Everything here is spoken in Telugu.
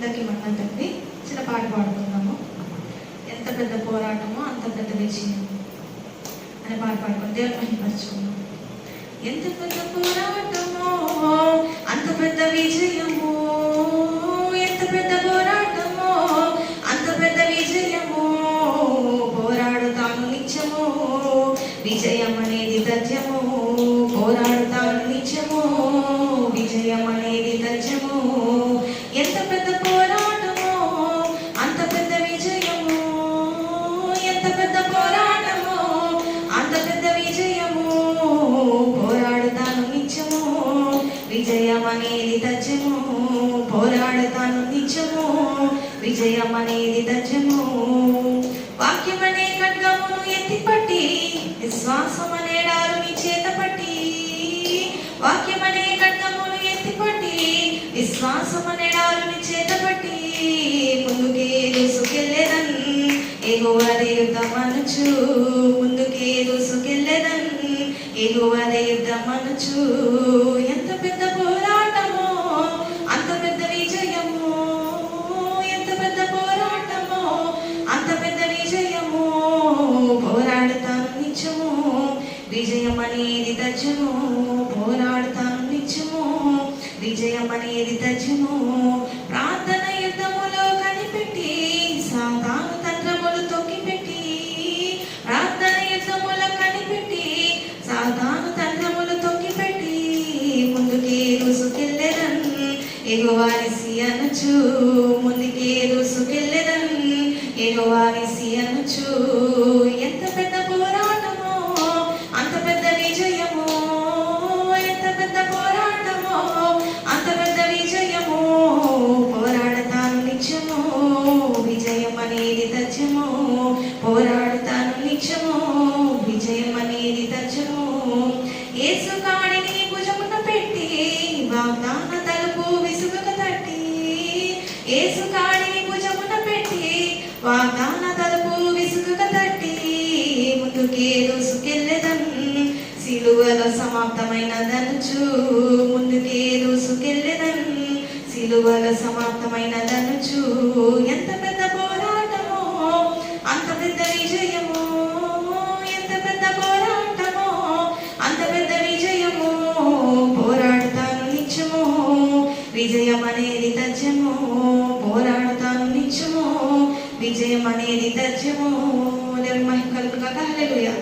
అందరికీ మన్నంతండి చిన్న పాట పాడుకుందాము. ఎంత పెద్ద పోరాటమో అంత పెద్ద విజయం. అని పాట పాడుకుని దేవుని మహిమర్చుకుందాం ఎంత పెద్ద పోరాటమో అంత పెద్ద విజయము ఎంత పెద్ద పోరాటమో అంత పెద్ద విజయము పోరాడుతాను నిత్యము. విజయం అనేది తథ్యము పోరాడతాను నిజము విజయం అనేది దజము వాక్యం అనే ఖడ్గమును ఎత్తిపట్టి విశ్వాసం అనే డారుని చేత పట్టి వాక్యం అనే ఖడ్గమును ఎత్తిపట్టి విశ్వాసం అనే డారుని చేత పట్టి ముందుకే దూసుకెళ్ళేదన్ ఎగువదే అనచు ముందుకే దూసుకెళ్ళేదన్ ఎగువదే యుద్ధమనుచు ఎంత విజయమనేది అనేది పోరాడతాను పోరాడుతాను నిత్యము. విజయం అనేది ప్రార్థన యుద్ధములో కనిపెట్టి సాతాను తంత్రములు తొక్కిపెట్టి ప్రార్థన యుద్ధములో కనిపెట్టి సాతాను తంత్రములు తొక్కిపెట్టి ముందుకే దూసుకెళ్ళెదన్ ఎగువారిసి అనచు ముందుకే దూసుకెళ్ళెదన్ ఎగువారిసి తలుపు తట్టి యేసు కాడిని భుజమున పెట్టి వాగ్దాన తలుపు విసుగక తట్టి ముందుకే దూసుకెళ్ళెదన్. సిలువల సమాప్తమైనదనుచు ముందుకే దూసుకెళ్ళెదన్. సిలువల సమాప్తమైనదనుచు ఎంత పెద్ద పోరాటమో అంత పెద్ద విజయము పోరాడుతాను నిత్యము విజయం అనేది తథ్యము దేవుని కలుగుగా హల్లెలూయా